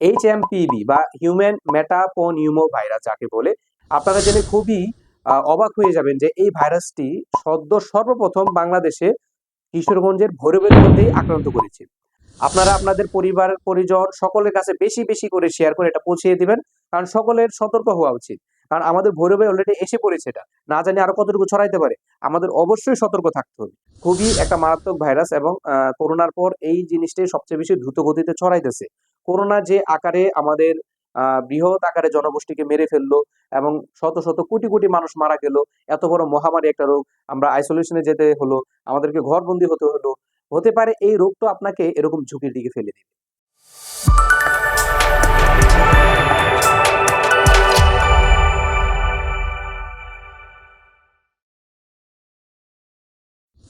H M বা human metapneumovirus যাকে বলে, আপনারা জেনে খুবই অবাক হয়ে যাবেন যে এই ভাইরাসটি সদ্য সর্বপ্রথম বাংলাদেশে কিশোরগঞ্জের ভৈরবের মধ্যেই আক্রান্ত করেছে। আপনারা আপনাদের পরিবার, পরিজন সকলের কাছে বেশি বেশি করে শেয়ার করে এটা পৌঁছিয়ে দিবেন, কারণ সকলের সতর্ক হওয়া উচিত। কারণ আমাদের ভৈরবে অলরেডি এসে পড়েছে এটা। না জানি আরও কতটুকু ছড়াইতে পারে। আমাদের অবশ্যই সতর্ক থাকতে হবে। খুবই একটা মারাত্মক ভাইরাস এবং করোনার পর এই জিনিসটাই সবচেয়ে বেশি দ্রুত গতিতে ছড়াইতেছে। করোনা যে আকারে আমাদের বৃহৎ আকারে জনগোষ্ঠীকে মেরে ফেলল এবং শত শত কোটি কোটি মানুষ মারা গেল, এত বড় মহামারী একটা রোগ, আমরা আইসোলেশনে যেতে হলো, আমাদেরকে ঘরবন্দি হতে হলো, হতে পারে এই রোগটা আপনাকে এরকম ঝুঁকির দিকে ফেলে দিবে।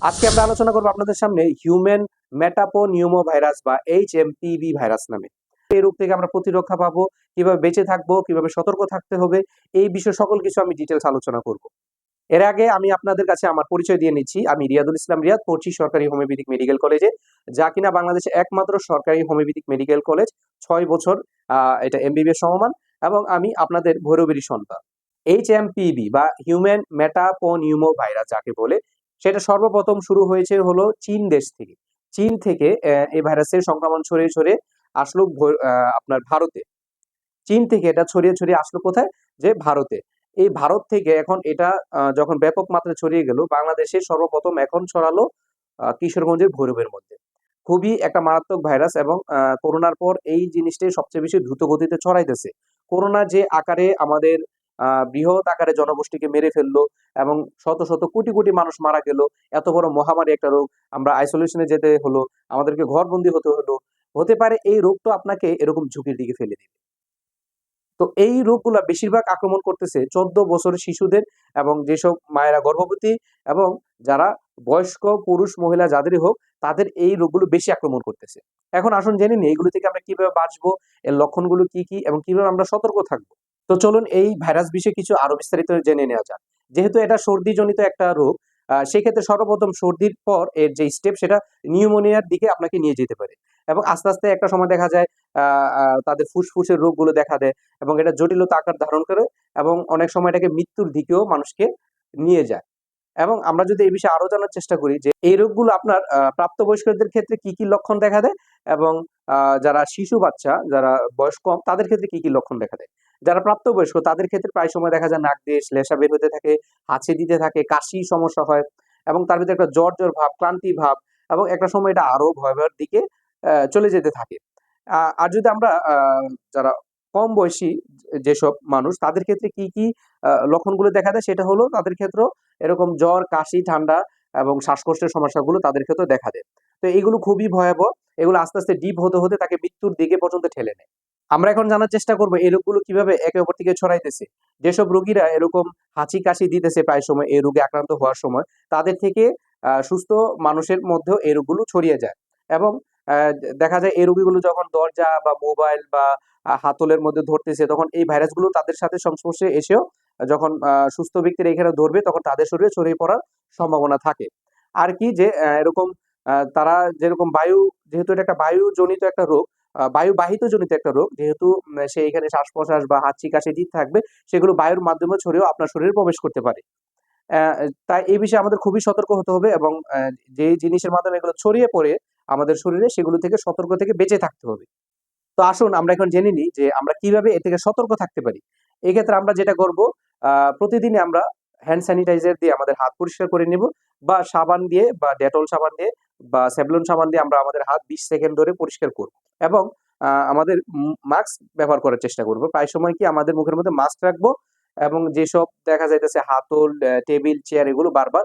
আজকে আমরা আলোচনা করব আপনাদের সামনে হিউম্যান মেটাপো নিউমো ভাইরাস বা এইচ এম পিভি ভাইরাস নামে। এই রোগ থেকে আমরা প্রতিরক্ষা পাবো, কীভাবে বেঁচে থাকব, কীভাবে সতর্ক থাকতে হবে, এই বিষয়ে সকল কিছু আমি ডিটেলস আলোচনা করব। এর আগে আমি আপনাদের কাছে আমার পরিচয় দিয়ে নিচ্ছি। আমি রিয়াদুল ইসলাম রিয়াদ, পড়ছি সরকারি হোমিওপ্যাথিক মেডিকেল কলেজে। যা কিনা বাংলাদেশে একমাত্র সরকারি হোমিওপ্যাথিক মেডিকেল কলেজ। ছয় বছর এটা এমবিবিএস সমমান। এবং আমি আপনাদের ভৈরবেরই সন্তান। এইচ এম পিবি বা হিউম্যান মেটাপোনিউমো ভাইরাস যাকে বলে, সেটা সর্বপ্রথম শুরু হয়েছে হলো চীন দেশ থেকে। চীন থেকে এই ভাইরাসের সংক্রমণ ছড়িয়ে ছড়িয়ে আসলো আপনার ভারতে। চীন থেকে এটা ছড়িয়ে ছড়িয়ে আসলো কোথায়? যে ভারতে। এই ভারত থেকে এখন এটা যখন ব্যাপক মাত্রায় ছড়িয়ে গেল, বাংলাদেশে সর্বপ্রথম এখন ছড়ালো কিশোরগঞ্জের ভৈরবের মধ্যে। খুবই একটা মারাত্মক ভাইরাস এবং করোনার পর এই জিনিসটাই সবচেয়ে বেশি দ্রুত গতিতে ছড়াইতেছে। করোনা যে আকারে আমাদের বৃহৎ আকারে জনগোষ্ঠীকে মেরে ফেলল এবং শত শত কোটি কোটি মানুষ মারা গেল, এত বড় মহামারী একটা রোগ, আমরা আইসোলেশনে যেতে হলো, আমাদেরকে ঘরবন্দি হতে হলো হতে পারে এই রোগটা আপনাকে এরকম ঝুঁকির দিকে ফেলে দিবে। তো এই রোগগুলো বেশিরভাগ আক্রমণ করতেছে চোদ্দ বছরের শিশুদের এবং যেসব মায়েরা গর্ভবতী এবং যারা বয়স্ক পুরুষ মহিলা যাদেরই হোক, তাদের এই রোগগুলো বেশি আক্রমণ করতেছে। এখন আসুন জেনে নিই এগুলো থেকে আমরা কীভাবে বাঁচবো, এর লক্ষণগুলো কি কি এবং কীভাবে আমরা সতর্ক থাকব। তো চলুন এই ভাইরাস বিষয়ে কিছু আরও বিস্তারিত জেনে নেওয়া যাক। যেহেতু এটা সর্দিজনিত একটা রোগ সেক্ষেত্রে সর্বপ্রথম সর্দির পর এর যে স্টেপ সেটা নিউমোনিয়ার দিকে আপনাকে নিয়ে যেতে পারে। এবং আস্তে আস্তে একটা সময় দেখা যায় তাদের ফুসফুসের রোগগুলো দেখা দেয় এবং এটা জটিলতা আকার ধারণ করে এবং অনেক সময় এটাকে মৃত্যুর দিকেও মানুষকে নিয়ে যায়। এবং আমরা যদি এই বিষয়ে আরও জানার চেষ্টা করি যে, এই রোগগুলো আপনার প্রাপ্তবয়স্কদের ক্ষেত্রে কি কি লক্ষণ দেখা দেয় এবং যারা শিশু বাচ্চা, যারা বয়স কম তাদের ক্ষেত্রে কি কি লক্ষণ দেখা দেয়? যারা প্রাপ্তবয়স্ক, তাদের ক্ষেত্রে প্রায় সময় দেখা যায় নাক দিয়ে শ্লেষা বের হতে থাকে, হাঁচি দিতে থাকে কাশি সমস্যা হয় এবং তার ভিতরে একটা জ্বর জ্বর ভাব, ক্লান্তি ভাব এবং একটা সময় এটা আরও ভয়াবহের দিকে চলে যেতে থাকে। আর যদি আমরা যারা কম বয়সী যেসব মানুষ, তাদের ক্ষেত্রে কি কি লক্ষণগুলো দেখা দেয়? সেটা হলো তাদের ক্ষেত্রে এরকম জ্বর, কাশি, ঠান্ডা এবং শ্বাসকষ্টের সমস্যাগুলো তাদের ক্ষেত্রে দেখা দেয়। তো এগুলো খুবই ভয়াবহ। এগুলো আস্তে আস্তে ডিপ হতে হতে তাকে মৃত্যুর দিকে পর্যন্ত ঠেলে নেয়। আমরা এখন জানার চেষ্টা করব এই রোগগুলো কীভাবে একে অপর থেকে ছড়াইতেছে। যেসব রোগীরা এরকম হাঁচি কাশি দিতেছে প্রায় সময় এই রোগে আক্রান্ত হওয়ার সময়, তাদের থেকে সুস্থ মানুষের মধ্যেও এই রোগগুলো ছড়িয়ে যায়। এবং দেখা যায় এই রোগীগুলো যখন দরজা বা মোবাইল বা হাতলের মধ্যে ধরতেছে, তখন এই ভাইরাসগুলো তাদের সাথে সংস্পর্শে এসেও, যখন সুস্থ ব্যক্তিরা এখানে ধরবে, তখন তাদের শরীরে ছড়িয়ে পড়ার সম্ভাবনা থাকে। আর কি যে এরকম তারা যেরকম বায়ু, যেহেতু এটা একটা বায়ুজনিত একটা রোগ বায়ুবাহিত জনিত একটা রোগ, যেহেতু সে এখানে শ্বাস প্রশ্বাস বা হাঁচি কাশি দিতে থাকবে, সেগুলো বায়ুর মাধ্যমে ছড়িয়েও আপনার শরীরে প্রবেশ করতে পারে। তাই এই বিষয়ে আমাদের খুবই সতর্ক হতে হবে এবং যে জিনিসের মাধ্যমে এগুলো ছড়িয়ে পড়ে আমাদের শরীরে, সেগুলো থেকে সতর্ক থেকে বেঁচে থাকতে হবে। তো আসুন আমরা এখন জেনে নিই যে আমরা কীভাবে এ থেকে সতর্ক থাকতে পারি। এক্ষেত্রে আমরা যেটা করব প্রতিদিনই আমরা হ্যান্ড স্যানিটাইজার দিয়ে আমাদের হাত পরিষ্কার করে নিব বা সাবান দিয়ে বা ডেটল সাবান দিয়ে বা স্যাভলন সাবান দিয়ে আমরা আমাদের হাত বিশ সেকেন্ড ধরে পরিষ্কার করব। এবং আমাদের মাস্ক ব্যবহার করার চেষ্টা করব। প্রায় সময় কি আমাদের মুখের মধ্যে মাস্ক রাখব এবং যেসব দেখা যাইতেছে হাতল টেবিল, চেয়ার এগুলো বারবার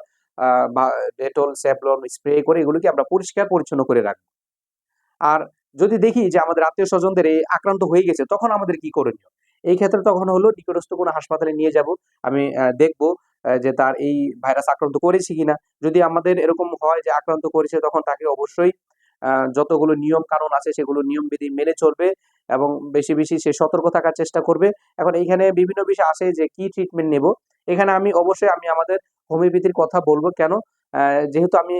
ডেটল স্যাভলন স্প্রে করে এগুলোকে আমরা পরিষ্কার পরিচ্ছন্ন করে রাখব। আর যদি দেখি যে আমাদের আত্মীয় স্বজনদের এই আক্রান্ত হয়ে গেছে, তখন আমাদের কি করণীয়? এই ক্ষেত্রে তখন হলো নিকটস্থ কোনো হাসপাতালে নিয়ে যাব, আমি দেখব যে তার এই ভাইরাস আক্রান্ত করেছে কিনা। যদি আমাদের এরকম হয় যে আক্রান্ত করেছে, তখন তাকে অবশ্যই যতগুলো নিয়ম কানুন আছে, সেগুলো নিয়ম বিধি মেনে চলবে এবং বেশি বেশি সে সতর্ক থাকার চেষ্টা করবে। এখন এইখানে বিভিন্ন বিষয় আসে যে কি ট্রিটমেন্ট নেব। এখানে আমি অবশ্যই, আমি আমাদের হোমিওপ্যাথির কথা বলব। কেন? যেহেতু আমি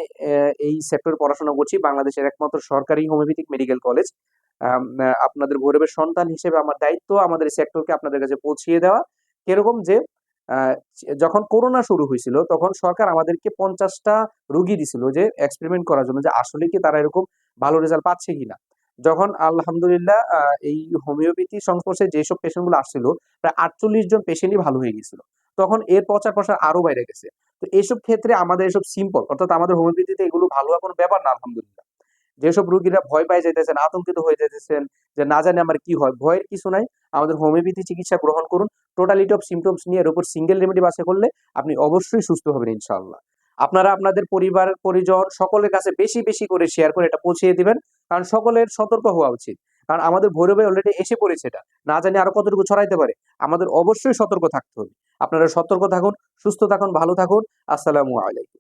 এই সেক্টর পড়াশোনা করছি, বাংলাদেশের একমাত্র সরকারি হোমিওপ্যাথিক মেডিকেল কলেজ আপনাদের গৌরবের সন্তান হিসেবে আমার দায়িত্ব আমাদের সেক্টরকে আপনাদের কাছে পৌঁছিয়ে দেওয়া। কীরকম যে যখন করোনা শুরু হয়েছিল, তখন সরকার আমাদেরকে পঞ্চাশটা রুগী দিছিল যে এক্সপেরিমেন্ট করার জন্য যে আসলে কি তারা এরকম ভালো রেজাল্ট পাচ্ছে কিনা। যখন আলহামদুলিল্লাহ এই হোমিওপ্যাথি সংস্পর্শে যেসব পেশেন্টগুলো আসছিল, প্রায় আটচল্লিশ জন পেশেন্টই ভালো হয়ে গেছিল। তখন এর প্রচার প্রসার আরও বাইরে গেছে। তো এইসব ক্ষেত্রে আমাদের এসব সিম্পল অর্থাৎ আমাদের হোমিওপ্যাথিতে এগুলো ভালো কোনো ব্যাপার না, আলহামদুলিল্লাহ। যেসব রোগীরা ভয় পাই যেতেছেন আতঙ্কিত হয়ে যেতেছেন যে না জানি আমার কি হয়, ভয়ের কিছু নাই, আমাদের হোমিওপ্যাথি চিকিৎসা গ্রহণ করুন। টোটালিটি অফ সিমটমস নিয়ে এর উপর সিঙ্গেল রেমেডি বাসে করলে আপনি অবশ্যই সুস্থ হবেন ইনশাআল্লাহ। আপনারা আপনাদের পরিবার, পরিজন সকলের কাছে বেশি বেশি করে শেয়ার করে এটা পৌঁছিয়ে দিবেন, কারণ সকলের সতর্ক হওয়া উচিত। কারণ আমাদের ভৈরবে অলরেডি এসে পড়েছে এটা, না জানি আরও কতটুকু ছড়াইতে পারে, আমাদের অবশ্যই সতর্ক থাকতে হবে। আপনারা সতর্ক থাকুন, সুস্থ থাকুন, ভালো থাকুন, আসসালামু আলাইকুম।